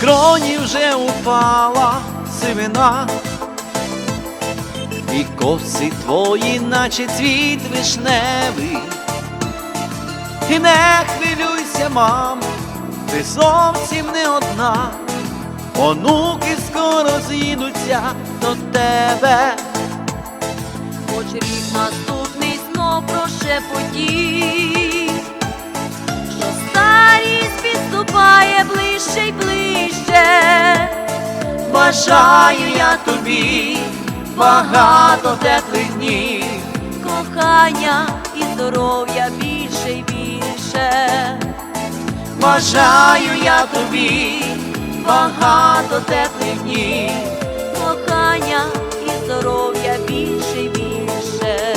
троні вже упала сивина, і коси твої, наче цвіт вишневий. І не хвилюйся, мамо, ти зовсім не одна. Онуки скоро з'їдуться до тебе. Хоч рік наступний знов прошепотів, Бажаю я тобі багато теплих днів. Кохання і здоров'я більше й більше. Бажаю я тобі багато теплих днів. Кохання і здоров'я більше й більше.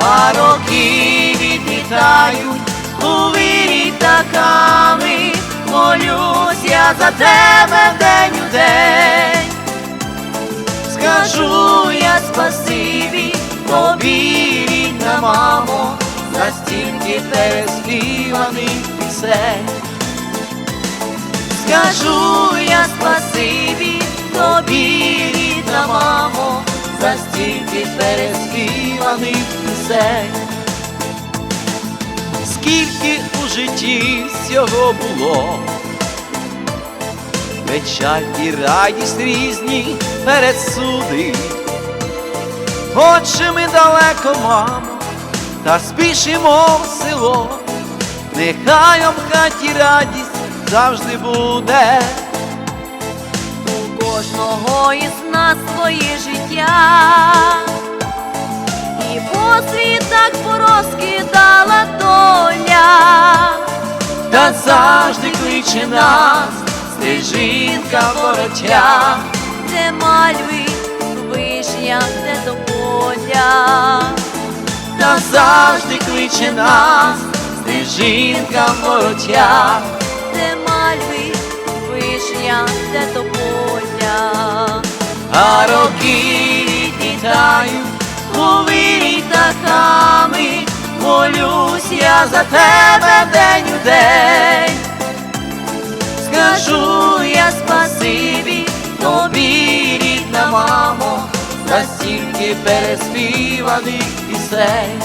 А роки відлітають у вирі таками, молюсь я за тебе у день. Скажу я спасибі тобі, рідна мамо, за стільки переспіваних пісень. Скажу я спасибі тобі, рідна мамо, за стільки переспіваних пісень. Скільки у житті всього було, печаль і радість різні пересуди. Отже ми далеко, мамо, та спішимо в село, нехай об хаті радість завжди буде. У кожного із нас своє життя, і по світах порозкидала доля, та завжди кличе нас стежинка воротя, де мальви, вишня, де до поля, та завжди кличе нас стежинка воротя, де мальви, вишня, де до поля. а роки відлітають у вирі таками, молюсь я за тебе день у день. Скажу я спасибі тобі, рідна мамо, за стільки переспіваних пісень.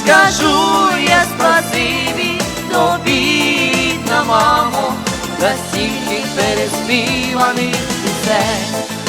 Скажу я спасибі тобі, рідна мамо, за стільки переспіваних пісень.